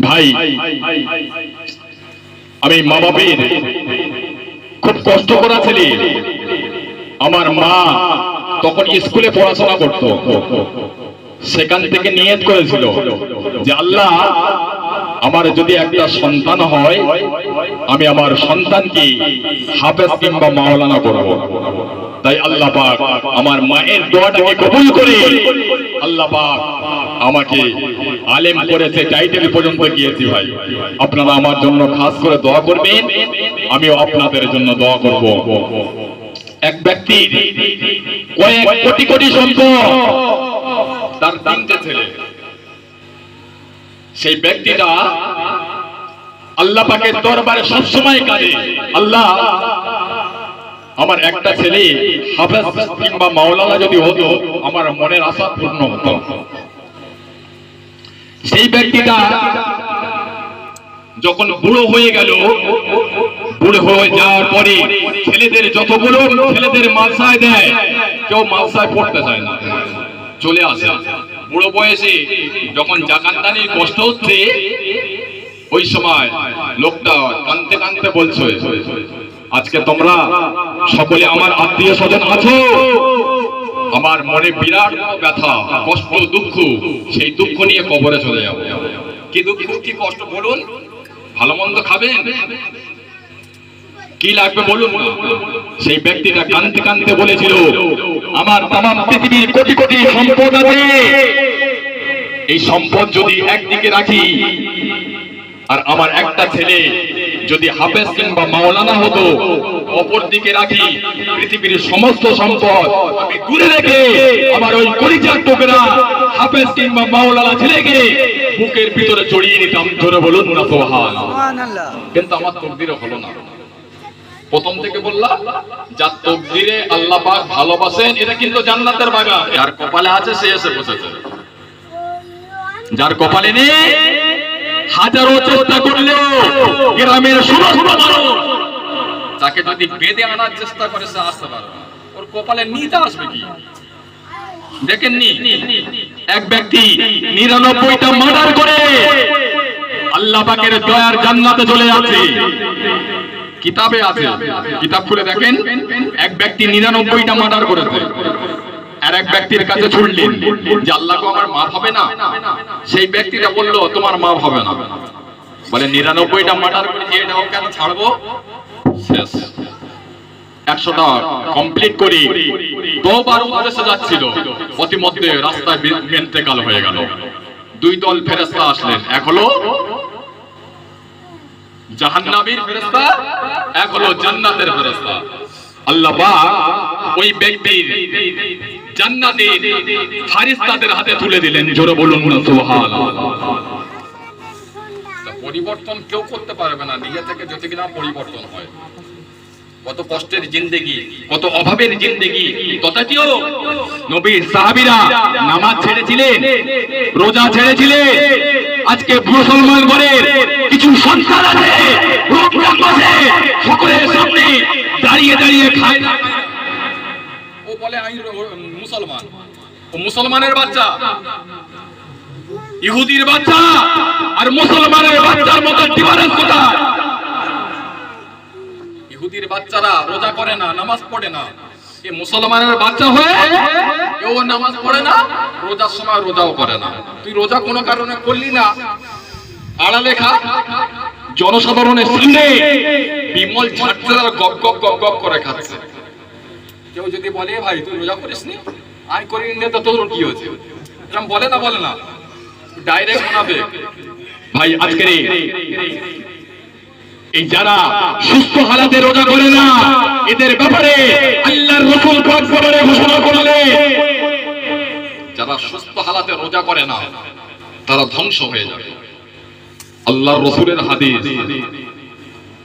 ভাই, আমি মা বাপের খুব কষ্ট করা ছেলে। আমার মা তখন স্কুলে পড়াশোনা করত। সেখান থেকে নিয়ত করেছিল যে, আল্লাহ, আমার যদি একটা সন্তান হয়, আমি আমার সন্তানকে হাফেজ কিংবা মাওলানা করব। তাই আল্লাহ পাক আমার মায়ের দোয়াটাকে কবুল করে আল্লাহ পাক আমাকে আলেম করেছে, টাইটেল পর্যন্ত গিয়েছি ভাই। আপনারা আমার জন্য খাস করে দোয়া করবেন, আমিও আপনাদের জন্য দোয়া করব। এক ব্যক্তি, কয়েক কোটি কোটি সম্পদ তার তিনটে ছেলে। সেই ব্যক্তিটা আল্লাহ পাকের দরবারে সবসময় কাঁদে। আল্লাহ আমার একটা ছেলে, হাফেজ কিংবা মাওলানা যদি হতো, আমার মনের আশা পূর্ণ হতো। সেই ব্যক্তিটা যখন বুড়ো হয়ে গেল, বুড়ো হয়ে যাওয়ার পরে ছেলেদের যতগুলো ছেলেদের মালসায় দেয়, কেউ মালসায় পড়তে চায় না। চলে আসে। বুড়ো বয়সে যখন জাকাতদানির কষ্ট হচ্ছে, ওই সময় লোকটা কানতে কানতে বলছে আজকে তোমরা সকলে আমার আত্মীয় স্বজন আছো। আমার মনে বিরাট ব্যথা, কষ্ট, দুঃখ। সেই দুঃখ নিয়ে কবরে চলে যাব। কি দুঃখ, কি কষ্ট বলুন? ভালো মন্দ খাবেন? কি লাগবে বলুন। সেই ব্যক্তিটা কানতে কানতে বলেছিল, আমার তাম পৃথিবীর কোটি কোটি সম্পদ আছে। এই সম্পদ যদি একদিকে রাখি, আর আমার একটা ছেলে যদি হাফেজ কিংবা মাওলানা হতো অপর দিকে রাখি পৃথিবীর সমস্ত সম্পদ আমি দূরে রেখে আমার ওই কলিজার টুকরা হাফেজ কিংবা মাওলানা ছেলেকে বুকের ভিতরে জড়িয়ে নিতাম। ধরে বলুন না সোহান সুবহানাল্লাহ। কিন্তু আমার তকদিরে হলো না। প্রথম থেকে বললাম যার তকদিরে আল্লাহ পাক ভালোবাসেন এটা কিন্তু জান্নাতের বাগান। যার কপালে আছে সে এসে বসেছে। যার কপালে নেই হাজারো চেষ্টা করলেও গ্রামের সমস্ত মানুষ তাকে যদি বেঁধে আনার চেষ্টা করে, সে আসতে পারবে ওর কপালে নিতে আসবে কি? দেখেননি? এক ব্যক্তি নিরানব্বইটা মার্ডার করে আল্লাহ পাকের দয়ার জান্নাতে চলে যাচ্ছে। কিতাবে আছে, কিতাব খুলে দেখেন, এক ব্যক্তি নিরানব্বইটা মার্ডার করেছে। আর এক ব্যক্তির কাছে ছুটলেন যে আল্লাহ গো আমার মা হবে না? সেই ব্যক্তিটা বলল, তোমার মা হবে না। বলে, নিরানব্বইটা মার্ডার করেছি এটাও কেন ছাড়বো? শেষ। একশোটা কমপ্লিট করে যাচ্ছিল। অতিমধ্যে রাস্তায় মেন্তেকাল হয়ে গেল। দুই দল ফেরেস্তা আসলেন। এক হলো ফেরেশতা, এক জান্নাতের ফেরেশতা। আল্লাহ ওই ব্যক্তির জান্নাতের ফারিস্তাদের হাতে তুলে দিলেন। জোরে বলুন না সুবহানাল্লাহ। পরিবর্তন কেউ করতে পারবে না নিজে থেকে যদি কিনা পরিবর্তন হয়। কত কষ্টের জিন্দেগি কত অভাবের জিন্দেগি তথাপিও নবীর সাহাবীরা নামাজ ছেড়েছিলেন রোজা ছেড়েছিলেন। আজকে মুসলমান ঘরের কিছু সন্তান আছে সকলের সামনে দাঁড়িয়ে দাঁড়িয়ে খায় বলে আমি মুসলমান। ও মুসলমানের বাচ্চা। ইহুদির বাচ্চা। আর মুসলমানের বাচ্চার মতো ডিফারেন্স কোথায়? ইহুদির বাচ্চারা রোজা করে না, নামাজ পড়ে না। এ মুসলমানের বাচ্চা হয়ে কেউ নামাজ পড়ে না, রোজার সময় রোজাও করে না। তুই রোজা কোনো কারণে করলি না? আড়ালে খা জনসাধারণের সামনে বিমল ছাড়ছে গপ গপ গপ গপ করে খাচ্ছে। কেউ যদি বলে, ভাই, তুই রোজা করিস নি আমি করি নি তো, তোর কি হয়েছে? এরকম বলে না বলে না। ডাইরেক্ট শোনাবে ভাই, আজকের এই এই যারা সুস্থ হালাতে রোজা করে না, এদের ব্যাপারে আল্লাহর রসুল পাক ব্যাপারে ঘোষণা করলে, যারা সুস্থ হালাতে রোজা করে না, তারা ধ্বংস হয়ে যাবে। আল্লাহর রসুলের হাদিস,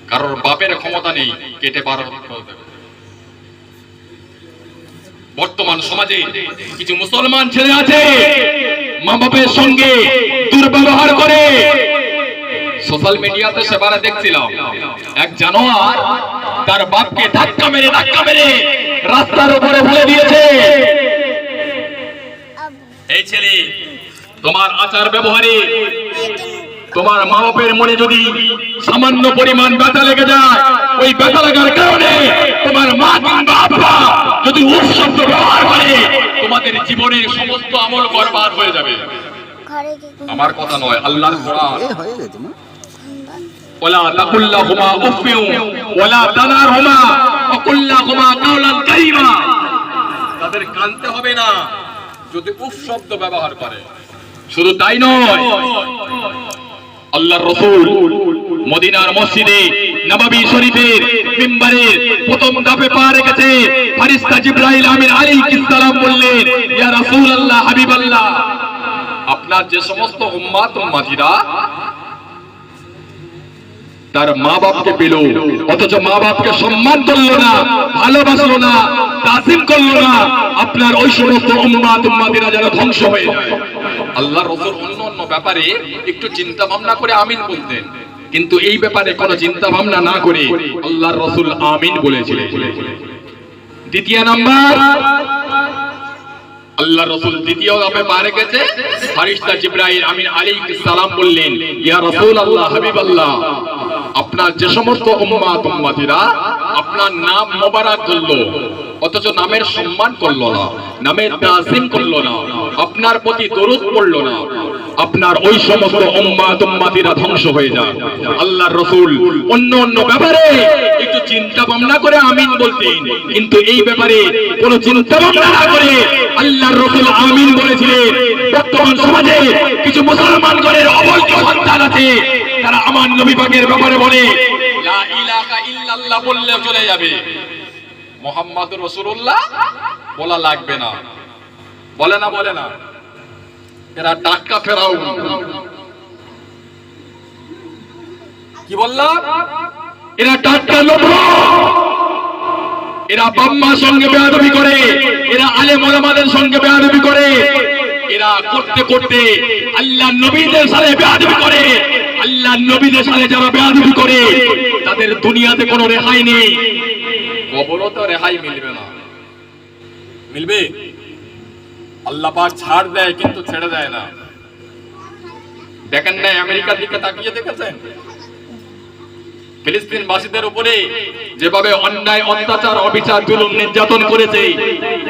কারোর বাপের ক্ষমতা নেই, কেটে পার করবে। বর্তমান সমাজে কিছু মুসলমান ছেলে আছে মা বাপের সঙ্গে দুর্ব্যবহার করে। সোশ্যাল মিডিয়াতে সেবারে দেখছিলাম, এক জানোয়ার তার বাপকে ধাক্কা মেরে ধাক্কা মেরে রাস্তার উপরে ফেলে দিয়েছে। এই ছেলে, তোমার আচার ব্যবহারে তোমার মা বাপের মনে যদি সামান্য পরিমাণ ব্যথা লেগে যায়, ওই ব্যথা লাগার কারণে তোমার মা কিংবা আব্বা যদি উফ শব্দ ব্যবহার করে তোমাদের জীবনের সমস্ত আমল বরবাদ হয়ে যাবে ঘরে কি আমার কথা নয় আল্লাহর কোরআন এ হয়ে গেছে মা ولا تقل لهما اف ولا تنهرهما وقل لهما قولا كريما তাদের কানতে হবে না যদি উফ শব্দ ব্যবহার করে শুধু তাই নয় আল্লাহর রাসূল মদিনার মসজিদে নববী শরীফের মিম্বরের প্রথম ধাপে পা রেখেছে ফারিস্তা জিবরাইল আমিন আলাইহিস সালাম বললেন, ইয়া রাসূলুল্লাহ, হাবিবাল্লাহ। আপনার যে সমস্ত উম্মাত, উম্মাতিরা তার মা বাপকে পেল, অথচ মা বাপকে সম্মান করল না, ভালোবাসলো না, তাসিম করল না, আপনার ওই সমস্ত উম্মাত, উম্মাতিরা যেন ধ্বংস হয়ে যায়। আল্লাহ রসুল অন্য অন্য ব্যাপারে একটু চিন্তা ভাবনা করে আমিন বলতেন। কিন্তু এই ব্যাপারে কোনো চিন্তা ভাবনা না করে আল্লাহর রসুল আমিন বলেছিলেন। দ্বিতীয় নাম্বার আল্লাহ রসুল দ্বিতীয় ধাপে পা রেখেছে। ফারিস্তা জিব্রাইল আমিন আলাইহিস সালাম বললেন, ইয়া রাসূল আল্লাহ হাবিব আল্লাহ আপনার যে সমস্ত উম্মাত, উম্মাতিরা আপনার নাম মোবারক করল অথচ নামের সম্মান করল না, নামের তাজিম করল না, আপনার প্রতি দরুদ পড়ল না। আপনার ওই সমস্ত উম্মাত উম্মাতিরা ধ্বংস হয়ে যায়। আল্লাহর রাসূল অন্য অন্য ব্যাপারে একটু চিন্তা ভাবনা করে আমিন বলতেন। কিন্তু এই ব্যাপারে কোনো চিন্তা ভাবনা না করে আল্লাহর রসুল আমিন বলেছিলেন, বর্তমান সমাজে কিছু মুসলমান ঘরের অবৈধ সন্তান আছে, তারা আমার নবী পাকের ব্যাপারে বলে, লা ইলাহা ইল্লাল্লাহ বললে চলে যাবে। মোহাম্মদুর রাসূলুল্লাহ বলা লাগবে না। বলে না বলে না। এরা টাক্কা ফেরাও কি বললাম এরা টাটকা লোক এরা বাম্মার সঙ্গে বেয়াদবি করে। এরা আলে ওলামাদের সঙ্গে বেয়াদবি করে। এরা করতে করতে আল্লাহ নবীদের সাথে বেয়াদবি করে। আল্লাহ নবীদের সাথে যারা বেয়াদবি করে, তাদের দুনিয়াতে কোনো রেহাই নেই। কবরও তো রেহাই মিলবে না। মিলবে? আল্লাহ পাক ছাড় দেয় কিন্তু ছেড়ে দেয় না। দেখেন না আমেরিকার দিকে তাকিয়ে দেখেছেন? ফিলিস্তিনবাসীদের উপরে যেভাবে অন্যায় অত্যাচার অবিচার জুলুম নির্যাতন করেছে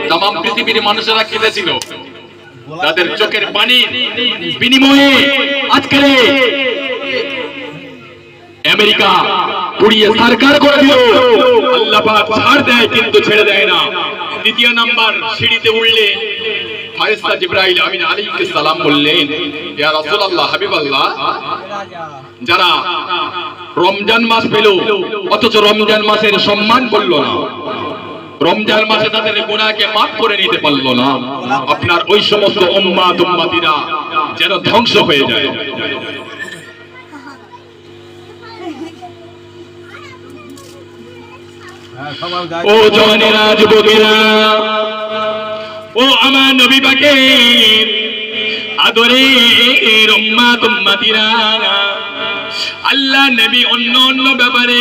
তাম পৃথিবীর মানুষেরা কেঁদেছিল তাদের চোখের পানি বিনিময়ে আজকে আমেরিকা পুড়িয়ে সরকার করে দিল। আল্লাহ ছাড় দেয় কিন্তু ছেড়ে দেয় না। দ্বিতীয় নাম্বার, সিঁড়িতে উঠলে যারা রমজান মাস অথচ রমজান সম্মান করল না, রমজান মাসে তাদের করে নিতে পারল না, আপনার ওই সমস্ত যেন ধ্বংস হয়ে যায়। ও জওয়ানেরা যুবকেরা ও আমার নবী পাকের আদরের উম্মাত উম্মাতিরা। আল্লাহ নবী অন্য অন্য ব্যাপারে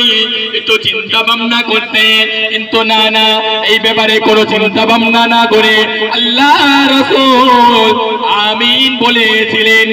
একটু চিন্তা ভাবনা করতে। কিন্তু না না এই ব্যাপারে কোনো চিন্তা ভাবনা না করে আল্লাহ রসুল আমিন বলেছিলেন।